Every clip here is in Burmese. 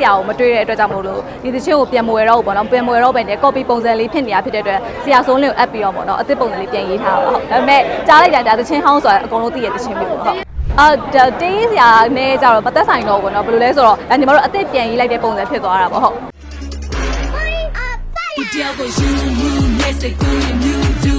ဆရာကိုမတွေ့တဲ့အတွက်ကြောင့်မို့လို့ဒီသချင်းကိုပြန်မဝယ်တော့ဘူးပေါ့နော်ပြန်မဝယ်တော့ပဲနဲ့ copy ပုံစံလေးဖြစ်နေတာဖြစ်တဲ့အတွက်ဆရာဆုံးလေးကိုအပ်ပြီးတော့ပေါ့နော်အသစ်ပုံစံလေးပြန်ရေးထားတာဟုတ်ဒါပေမဲ့ကြားလိုက်တာဒါသချင်းဟောင်းဆိုတာအကုန်လုံးသိရတဲ့သချင်းမျိုးပေါ့ဟုတ်အာဒါတေးစရာနဲ့ကြတော့မသက်ဆိုင်တော့ဘူးပေါ့နော်ဘယ်လိုလဲဆိုတော့ဒါညီမတို့အသစ်ပြန်ရေးလိုက်တဲ့ပုံစံဖြစ်သွားတာပေါ့ဟုတ် The devil you you yes it do you do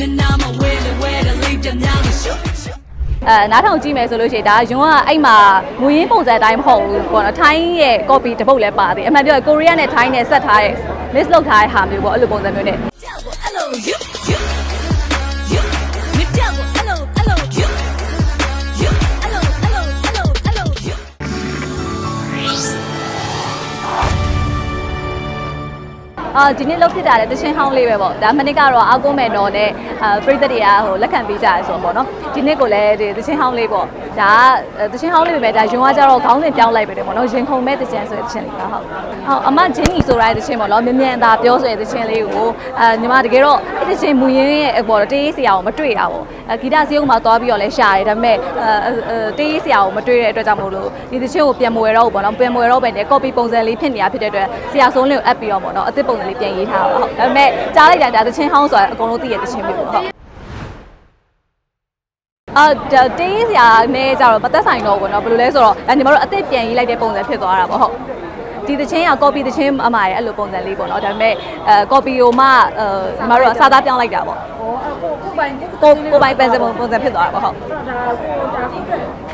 na na ma where the where the leave them now the shoot အဲနားထောင်ကြည့်မယ်ဆိုလို့ရှိရင်ဒါယွန်းကအဲ့မှာငွေရင်းပုံစံအတိုင်းမဟုတ်ဘူးပေါ့နော်ထိုင်းရဲ့ copy တစ်ပုတ်လည်းပါသေးတယ်အမှန်ပြောရင်ကိုရီးယားနဲ့ထိုင်းနဲ့ဆက်ထားတဲ့ list လုပ်ထားတဲ့ဟာမျိုးပေါ့အဲ့လိုပုံစံမျိုးနဲ့ အာဒီနေ့လောက်ဖြစ်တာလည်းတချင်းဟောင်းလေးပဲပေါ့ဒါမနစ်ကတော့အာကုန်းမယ်နော်နဲ့အာပရိသတ်တွေကဟိုလက်ခံပေးကြရဆိုတော့ပေါ့နော်ဒီနေ့ကိုလည်းဒီတချင်းဟောင်းလေးပေါ့ ဒါကတချင်းဟောင်းလေးပဲဒါယွန်းကကြတော့ခေါင်းစဉ်ပြောင်းလိုက်ပဲတယ်ပေါ့နော်ရင်ခုန်မဲ့တချင်းဆိုတဲ့တချင်းလေးပါဟုတ်ဟုတ်အမဂျင်းကြီးဆိုတဲ့တချင်းပေါ့နော်မြ мян သာပြောဆိုတဲ့တချင်းလေးကိုအာညီမတကယ်တော့အဲ့တချင်းမူရင်းရဲ့ပေါ့တေးစရာကိုမတွေ့တာပေါ့အဲဂီတစရုပ်မှာသွားပြီးတော့လဲရှာတယ်ဒါပေမဲ့အဲတေးစရာကိုမတွေ့တဲ့အတွက်ကြောင့်မို့လို့ဒီတချင်းကိုပြန်မဝယ်တော့ဘူးပေါ့နော်ပြန်မဝယ်တော့ပဲနဲ့ copy ပုံစံလေးဖြစ်နေတာဖြစ်တဲ့အတွက်ဆရာဆုံးလေးကိုအပ်ပြီးတော့ပေါ့နော်အသစ်ပုံစံလေးပြန်ရေးထားတာဟုတ်ဒါပေမဲ့ကြားလိုက်တာဒါသချင်းဟောင်းဆိုတာအကုန်လုံးသိရတဲ့ချင်းမျိုးပေါ့ဟုတ် အာဒါတေးစရာနဲ့ကြတော့မသက်ဆိုင်တော့ဘူးเนาะဘယ်လိုလဲဆိုတော့ဒါညီမတို့အသစ်ပြန်ရေးလိုက်တဲ့ပုံစံဖြစ်သွားတာပေါ့ဟုတ်ဒီသချင်းက copy သချင်းအမှားရဲ့အဲ့လိုပုံစံလေးပေါ့เนาะဒါပေမဲ့အဲ copy ကိုမှအဲညီမတို့ကစာသားပြောင်းလိုက်တာပေါ့ ဟောအခုကိုပိုင်ကို ကိုကိုပိုင်ပန်စပုံပုံစံဖြစ်သွားတာပေါ့ဟုတ် ဒါကိုဒါကို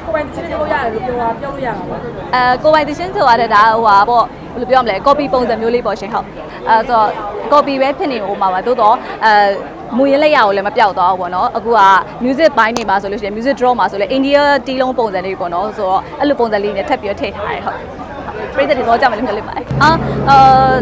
ကိုပိုင်ချင်းလို့ရတယ်လို့ပြောတာပြောလို့ရတာပေါ့ အဲကိုပိုင်သချင်းဆိုရတဲ့ဒါဟိုဟာပေါ့ဘယ်လိုပြောမလဲ copy ပုံစံမျိုးလေးပေါ့ရှင်ဟုတ်အဲဆိုတော့ copy ပဲဖြစ်နေဟိုမှာပါသို့တော့အဲ မူရင်းလက်ရကိုလည်းမပြောက်သွားဘူးပေါ့နော်အခုက music ဘိုင်းနေမှာဆိုလို့ရှိရင် music draw မှာဆိုလဲ India တီးလုံးပုံစံလေးပေါ့နော်ဆိုတော့အဲ့လိုပုံစံလေးနဲ့ထပ်ပြီးထည့်ထားတယ်ဟုတ်ပြိတ္တတွေတော့ကြမယ်လို့မျှော်လင့်ပါတယ်။အာအာ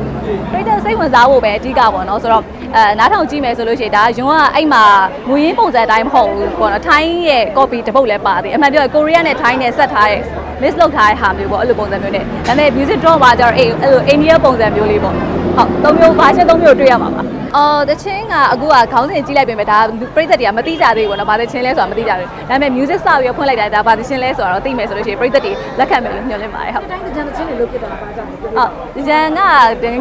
ပြိတ္တစိတ်ဝင်စားဖို့ပဲအဓိကပေါ့နော်ဆိုတော့အဲနားထောင်ကြည့်မယ်ဆိုလို့ရှိရင်ဒါယွန်းကအဲ့မှာငွေရင်းပုံစံအတိုင်းမဟုတ်ဘူးပေါ့နော်ထိုင်းရဲ့ copy တစ်ပုတ်လည်းပါသေးတယ်အမှန်ပြောရင်ကိုရီးယားနဲ့ထိုင်းနဲ့ဆက်ထားတဲ့ list လုပ်ထားတဲ့ဟာမျိုးပေါ့အဲ့လိုပုံစံမျိုးနဲ့ဒါပေမဲ့ music draw မှာကျတော့အဲ့အဲ့လို India ပုံစံမျိုးလေးပေါ့ဟုတ်သုံးမျိုးဘာချင်းသုံးမျိုးတွေ့ရမှာပါအော်တချင်းကအခုကခေါင်းစဉ်ကြည့်လိုက်ပြင်မဲ့ဒါပြိသက်တွေကမသိကြသေးဘူးပေါ့နော်ဘာတချင်းလဲဆိုတာမသိကြဘူးဒါပေမဲ့ music စပြီးဖွင့်လိုက်တာဒါဘာတချင်းလဲဆိုတာတော့သိမယ်ဆိုလို့ရှိရင်ပြိသက်တွေလက်ခံမယ်လို့ညွှန်လင့်ပါတယ်ဟုတ်တိုင်းကြံချင်းတွေလို့ဖြစ်တာပါကြောင့်ပြောဟုတ်ဒီဂျန်က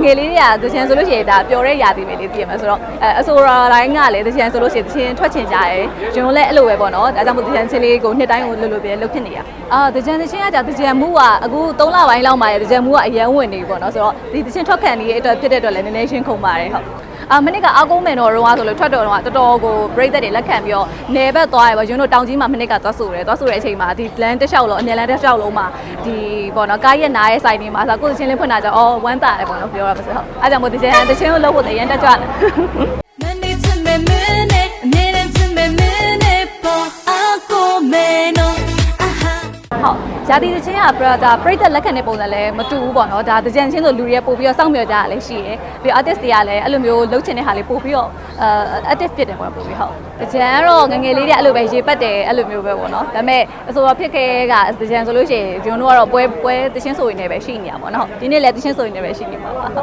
ငယ်လေးတွေကဒီဂျန်ဆိုလို့ရှိရင်ဒါပျော်တဲ့ຢာတီပဲလေးသိရမှာဆိုတော့အဲအဆိုရာတိုင်းကလည်းဒီဂျန်ဆိုလို့ရှိရင်ချင်းထွက်ချင်ကြရဲကျွန်တော်လည်းအဲ့လိုပဲပေါ့နော်ဒါကြောင့်မို့ဒီဂျန်ချင်းလေးကိုနှစ်တိုင်းကိုလွတ်လွတ်ပြဲလုပ်ဖြစ်နေရအာဒီဂျန်ဒီချင်းကကြာဒီဂျန်မူကအခု3လပိုင်းလောက်မှရဒီဂျန်မူကအရန်ဝင်နေပြီပေါ့နော်ဆိုတော့ဒီဒီချင်းထွက်ခံနေတဲ့အတွက်ဖြစ်တဲ့အတွက်လည်းနည်းနည်းရှင်းခုန်ပါတယ်ဟုတ် အာမနစ်ကအာကုန်းမယ်တော့တော့ဆိုလို့ထွက်တော့တော့တော်တော်ကိုပြိသက်တွေလက်ခံပြီးတော့နေဘက်သွားရပါကျွန်တော်တောင်ကြီးမှာမနစ်ကသွားဆိုတယ်သွားဆိုတဲ့အချိန်မှာဒီ plan တစ်လျှောက်လုံးအမြဲတမ်းတစ်လျှောက်လုံးမှာဒီပေါ့နော်ကားရက်နားရဲ့ဆိုင်တွေမှာဆိုကိုယ်ချင်းလေးဖွင့်တာကြောင့်အော်ဝမ်းတာတယ်ပေါ့နော်ပြောရမှာဆိုဟုတ်အဲကြောင့်မို့ဒီချင်းဒီချင်းကိုလုပ်ဖို့တရန်တက်ကြွတယ် ရာသီသချင်းကပရဒါပြိသက်လက်ခံတဲ့ပုံစံလည်းမတူဘူးပေါ့နော်ဒါတကြံချင်းဆိုလူတွေကပို့ပြီးတော့စောင့်မျှော်ကြရလည်းရှိတယ်ပြီးတော့ artist တွေကလည်းအဲ့လိုမျိုးလှုပ်ချင်တဲ့ဟာလေးပို့ပြီးတော့အဲ active ဖြစ်တယ်ပေါ့ပို့ပြီးဟုတ်တကြံကတော့ငယ်ငယ်လေးတွေအဲ့လိုပဲရေပတ်တယ်အဲ့လိုမျိုးပဲပေါ့နော်ဒါပေမဲ့အဆိုတော့ဖြစ်ခဲ့ကတကြံဆိုလို့ရှိရင်ကျွန်တော်တို့ကတော့ပွဲပွဲတချင်းဆိုရင်လည်းပဲရှိနေရပါတော့ဟုတ်ဒီနေ့လည်းတချင်းဆိုရင်လည်းပဲရှိနေပါပါဟုတ်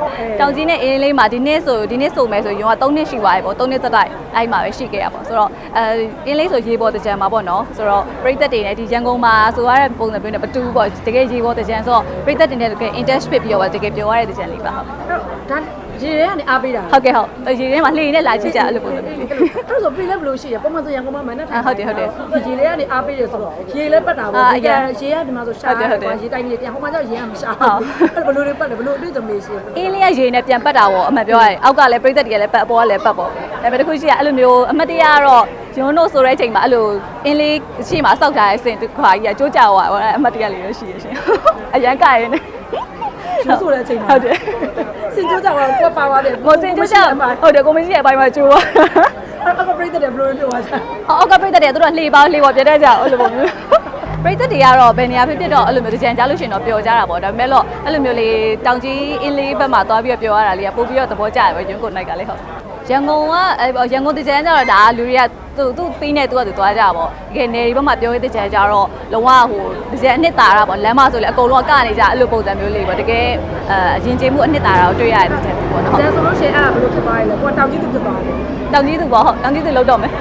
တောင်ကြီးနဲ့အင်းလေးမှာဒီနေ့ဆိုဒီနေ့ဆိုမယ်ဆိုရင်က3နှစ်ရှိသွားပြီပေါ့3နှစ်သက်တိုက်အဲ့မှာပဲရှိခဲ့ရပါဆိုတော့အဲအင်းလေးဆိုရေပေါ်တကြံမှာပေါ့နော်ဆိုတော့ပြိသက်တွေနဲ့ဒီရန်ကုန်မှာဆိုရတဲ့ပုံစံမျိုးနဲ့မတူဘူးပေါ့တကယ်ရေပေါ်တကြံဆိုတော့ပြိသက်တွေနဲ့တကယ် interest ဖြစ်ပြီးတော့တကယ်ပြောရတဲ့တကြံလေးပါဟုတ်အဲ့တော့ဒါ ရေရဲကနေအားပေးတာဟုတ်ကဲ့ဟုတ်ရေထဲမှာလှေနဲ့လာကြည့်ကြအဲ့လိုပုံစံမျိုးလေးအဲ့တော့ပြေးလဲဘလို့ရှိရပုံမှန်ဆိုရန်ကုန်မှာမနဲ့အာဟုတ်တယ်ဟုတ်တယ်ရေလဲကနေအားပေးတယ်ဆိုတော့ရေလဲပတ်တာအာပေါ့အဒီရကန်ရေကဒီမှာဆိုရှာဟုတ်တယ်ဟုတ်တယ်ရေတိုင်းကြီးပြန်ဟိုမှာကျရေကမရှာဟုတ်ဘူးအဲ့ဘလို့တွေပတ်တယ်ဘလို့အတွေ့အကြုံလေးရှိအင်းလေးကရေနဲ့ပြန်ပတ်တာပေါ့အမှန်ပြောရရင်အောက်ကလည်းပြိသက်တွေကလည်းပတ်အပေါ်ကလည်းပတ်ပေါ့ဒါပေမဲ့တစ်ခုရှိရအဲ့လိုမျိုးအမတ်တရားကတော့ရုံးတို့ဆိုတဲ့အချိန်မှာအဲ့လိုအင်းလေးရှိမှစောက်ထားတဲ့စင်တစ်ခါကြီးကကြိုးကြောက်သွားအမတ်တရားလေးရရှိရရှင်အရန်ကရင်နဲ့ကျိုးဆိုတဲ့အချိန်မှာဟုတ်တယ် စင်ကျိုးကြောက်တော့ကွက်ပါသွားတယ်မော်စင်ကြိုးကြောက်ဟုတ်တယ်ကိုမင်းကြီးရဲ့အပိုင်းမှာကျိုးသွားအဲ့တော့ပြိတ္တတယ်ဘလို့ပြောသွားချာအောက်ကပြိသက်တွေကသူတို့ကလှေပါလှေပေါ်ပြတဲ့ကြအဲ့လိုပုံမျိုးပြိသက်တွေကတော့ဘယ်နေရာဖြစ်ဖြစ်တော့အဲ့လိုမျိုးကြံကြားလို့ရှိရင်တော့ပျော်ကြတာပေါ့ဒါပေမဲ့လို့အဲ့လိုမျိုးလေးတောင်ကြီးအင်းလေးဘက်မှာသွားပြီးတော့ပျော်ရတာလေးကပို့ပြီးတော့သဘောကျတယ်ပဲရုံးကိုနိုင်ကလေးဟုတ် ရန်ကုန်ကအဲရန်ကုန်တကြံကြတော့ဒါလူတွေကသူသူပြီးနေသူကသူသွားကြပါပေါ့တကယ်နေဒီဘက်မှာပြောရတဲ့ကြံကြတော့လုံးဝဟိုတကြံအနှစ်သာရပေါ့လမ်းမဆိုလေအကုန်လုံးကနေကြအဲ့လိုပုံစံမျိုးလေးပေါ့တကယ်အဲအရင်ချင်းမှုအနှစ်သာရကိုတွေ့ရတဲ့ကြံပေါ့နော်ကျန်ဆိုလို့ရှိရင်အဲ့ဒါဘလို့ဖြစ်သွားရလဲကိုတောင်ကြီးသူဖြစ်သွားတယ်တောင်ကြီးသူပေါ့ဟုတ်တောင်ကြီးသူလောက်တော့မယ်